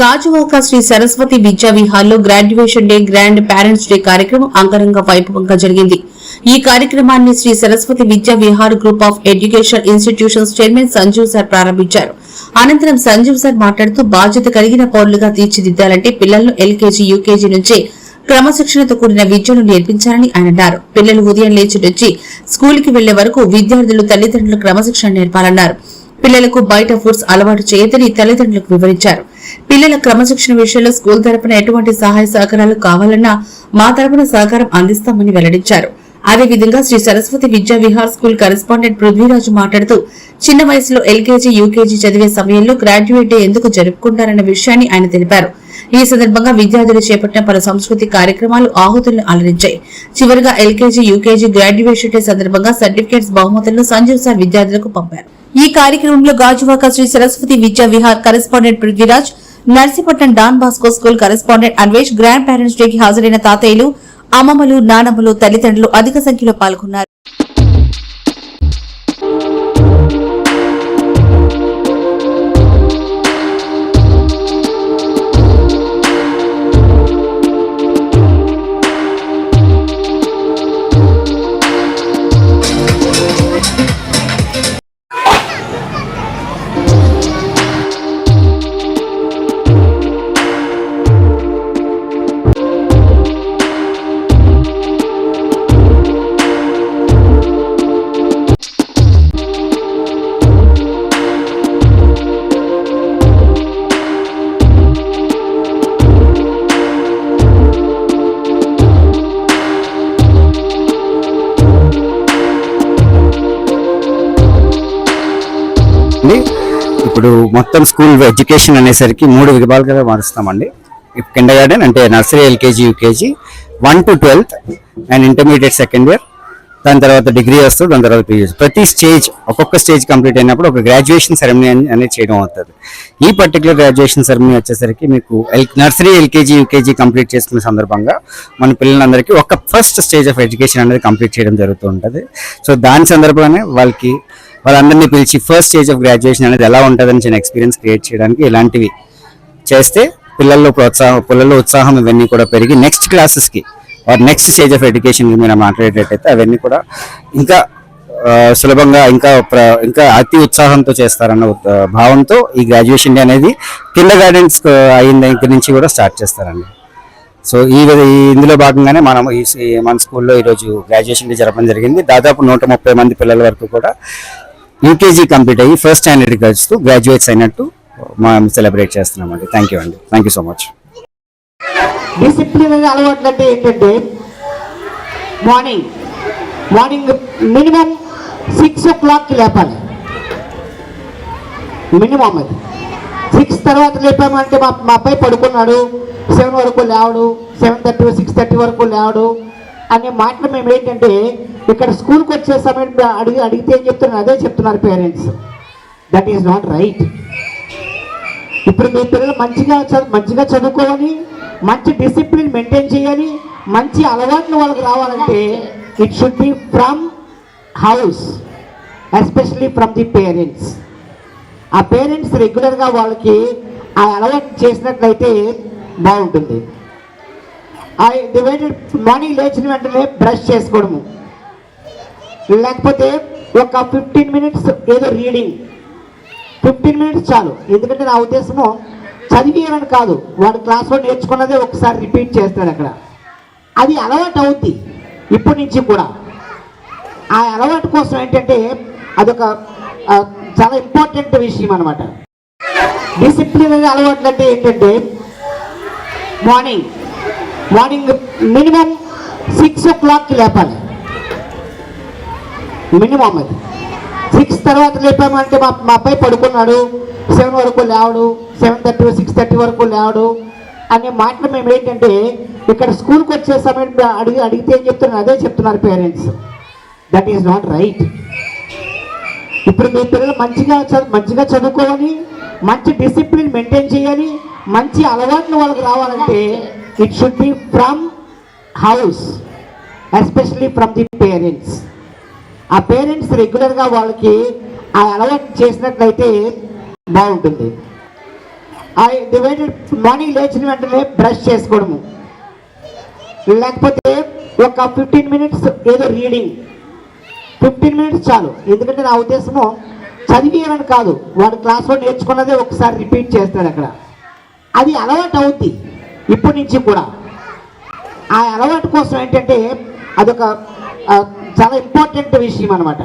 గాజువాక శ్రీ సరస్వతి విద్యా విహార్లో graduation day grand parents day కార్యక్రమం అంగరంగ వైభవంగా జరిగింది. ఈ కార్యక్రమాన్ని Shri Saraswati Vidya Vihar group of education institutions chairman Sanjeev sir ప్రారంభించారు. అనంతరం సంజీవ్ సార్ మాట్లాడుతూ బాధ్యత కలిగిన పౌరులుగా తీర్చిదిద్దాలంటే పిల్లలను ఎల్కేజీ యూకేజీ నుంచే క్రమశిక్షణతో కూడిన విద్యను నేర్పించాలని ఆయన అన్నారు. పిల్లలు ఉదయం లేచి నుంచి స్కూల్కి వెళ్ళే వరకు విద్యార్థులు తల్లిదండ్రులు క్రమశిక్షణ నేర్పాలన్నారు. పిల్లలకు బయట ఫుడ్స్ అలవాటు చేయదని తల్లిదండ్రులకు వివరించారు. పిల్లల క్రమశిక్షణ విషయంలో స్కూల్ తరపున ఎటువంటి సహాయ సహకారాలు కావాలన్నా మా తరపున సహకారం అందిస్తామని వెల్లడించారు. అదేవిధంగా శ్రీ సరస్వతి విద్యా విహార్ స్కూల్ కరెస్పాండెంట్ పృథ్వీరాజు మాట్లాడుతూ చిన్న వయసులో ఎల్కేజీ యూకేజీ చదివే సమయంలో గ్రాడ్యుయేట్ డే ఎందుకు జరుపుకుంటారన్న విషయాన్ని ఆయన తెలిపారు. ఈ సందర్భంగా విద్యార్థులు చేపట్టిన పలు సంస్కృతి కార్యక్రమాలు ఆహుతులను అలరించాయి. చివరిగా ఎల్కేజీ యూకేజీ గ్రాడ్యుయేషన్ డే సందర్భంగా సర్టిఫికేట్స్ బహుమతులను సంజీవ్ సార్ విద్యార్థులకు పంపారు. ఈ కార్యక్రమంలో Gajuwaka Shri Saraswati Vidya Vihar correspondent Prithviraj Narsipatnam Don Bosco school correspondent Anvesh grandparents డేకి హాజరైన తాతయ్యలు అమ్మమ్మలు నానమ్మలు తల్లిదండ్రులు అధిక సంఖ్యలో పాల్గొన్నారు. అండి ఇప్పుడు మొత్తం స్కూల్ ఎడ్యుకేషన్ అనేసరికి మూడు విభాగాలుగా మారుస్తామండి. కిండర్ గార్డెన్ అంటే nursery LKG UKG one to twelfth and intermediate second year దాని తర్వాత డిగ్రీ వస్తుంది దాని తర్వాత పీజీ ప్రతి స్టేజ్ ఒక్కొక్క స్టేజ్ కంప్లీట్ అయినప్పుడు ఒక గ్రాడ్యుయేషన్ సెరమనీ అనేది చేయడం అవుతుంది. ఈ పర్టికులర్ గ్రాడ్యుయేషన్ సెరమనీ వచ్చేసరికి మీకు L nursery LKG UKG complete చేసుకునే సందర్భంగా మన పిల్లలందరికీ ఒక ఫస్ట్ స్టేజ్ ఆఫ్ ఎడ్యుకేషన్ అనేది కంప్లీట్ చేయడం జరుగుతూ ఉంటుంది. సో దాని సందర్భంగానే వాళ్ళకి వాళ్ళందరినీ పిలిచి ఫస్ట్ స్టేజ్ ఆఫ్ గ్రాడ్యుయేషన్ అనేది ఎలా ఉంటుందని చిన్న ఎక్స్పీరియన్స్ క్రియేట్ చేయడానికి ఇలాంటివి చేస్తే పిల్లల్లో ప్రోత్సాహం పిల్లల్లో ఉత్సాహం ఇవన్నీ కూడా పెరిగి నెక్స్ట్ క్లాసెస్కి ఆర్ నెక్స్ట్ స్టేజ్ ఆఫ్ ఎడ్యుకేషన్కి మీరు మాట్లాడేటట్టయితే అవన్నీ కూడా ఇంకా సులభంగా ఇంకా ఇంకా అతి ఉత్సాహంతో చేస్తారన్న భావంతో ఈ గ్రాడ్యుయేషన్ డే అనేది కింద గార్డెన్స్ అయిన దగ్గర నుంచి కూడా స్టార్ట్ చేస్తారండి. సో ఈ ఇందులో భాగంగానే మనం ఈ ఈ మన స్కూల్లో ఈరోజు గ్రాడ్యుయేషన్ డే జరపడం జరిగింది. దాదాపు నూట ముప్పై మంది పిల్లల వరకు కూడా యూకేజీ కంప్లీట్ అయ్యి ఫస్ట్ స్టాండర్డ్ గడుస్తూ గ్రాడ్యుయేట్స్ అయినట్టు మనం సెలబ్రేట్ చేస్తున్నామండి. థ్యాంక్ యూ అండి. Thank you so much discipline అలవాట్లు అంటే ఏంటంటే మార్నింగ్ మార్నింగ్ మినిమం సిక్స్ ఓ క్లాక్కి లేపాలి. మినిమం అది. సిక్స్ తర్వాత లేపామంటే మా మా అబ్బాయి పడుకున్నాడు. సెవెన్ వరకు లేవడు. సెవెన్ థర్టీ సిక్స్ థర్టీ వరకు లేవడు. అనే మాటలు మేము ఏంటంటే ఇక్కడ స్కూల్కి వచ్చే సమయంలో అడిగి అడిగితే ఏం చెప్తున్నారు? అదే చెప్తున్నారు parents. That is not right ఇప్పుడు మీ పిల్లలు మంచిగా చదువు మంచిగా చదువుకోవాలి మంచి డిసిప్లిన్ మెయింటైన్ చేయాలి మంచి అలవాట్లు వాళ్ళకి రావాలంటే it should be from house especially from the parents ఆ పేరెంట్స్ రెగ్యులర్గా వాళ్ళకి ఆ అలవాటు చేసినట్లయితే బాగుంటుంది. మార్నింగ్ లేచిన వెంటనే బ్రష్ చేసుకోవడము. లేకపోతే ఒక ఫిఫ్టీన్ మినిట్స్ ఏదో రీడింగ్ ఫిఫ్టీన్ మినిట్స్ చాలు. ఎందుకంటే నా ఉద్దేశము చదివేయాలని కాదు. వాడు క్లాస్లో నేర్చుకున్నదే ఒకసారి రిపీట్ చేస్తాడు అక్కడ. అది అలవాటు అవుద్ది. ఇప్పటి నుంచి కూడా. ఆ అలవాటు కోసం ఏంటంటే అదొక చాలా ఇంపార్టెంట్ విషయం అనమాట డిసిప్లిన్ అనే అలవాట్లు అంటే ఏంటంటే మార్నింగ్ మార్నింగ్ మినిమం సిక్స్ ఓ క్లాక్కి లేపాలి. మినిమం అది. సిక్స్ తర్వాత లేపామంటే మా మా అబ్బాయి పడుకున్నాడు. సెవెన్ వరకు లేవడు. సెవెన్ థర్టీ సిక్స్ థర్టీ వరకు లేవడు. అనే మాటలు మేము ఏంటంటే ఇక్కడ స్కూల్కి వచ్చే సమయం అడిగి అడిగితే ఏం చెప్తున్నారు? అదే చెప్తున్నారు parents. That is not right ఇప్పుడు మీ పిల్లలు మంచిగా చదువు మంచిగా చదువుకోవాలి మంచి డిసిప్లిన్ మెయింటైన్ చేయాలి మంచి అలవాట్లు వాళ్ళకి రావాలంటే it should be from house especially from the parents ఆ పేరెంట్స్ రెగ్యులర్గా వాళ్ళకి ఆ అలవాటు చేసినట్లయితే బాగుంటుంది. ఆ డివైడెడ్ మార్నింగ్ లేచిన వెంటనే బ్రష్ చేసుకోవడము. లేకపోతే ఒక ఫిఫ్టీన్ మినిట్స్ ఏదో రీడింగ్ ఫిఫ్టీన్ మినిట్స్ చాలు. ఎందుకంటే నా ఉద్దేశము చదివేయమని కాదు. వాడు క్లాస్లో నేర్చుకున్నదే ఒకసారి రిపీట్ చేస్తాడు అక్కడ. అది అలవాటు అవుద్ది. ఇప్పటి నుంచి కూడా. ఆ అలవాటు కోసం ఏంటంటే అదొక చాలా ఇంపార్టెంట్ విషయం అనమాట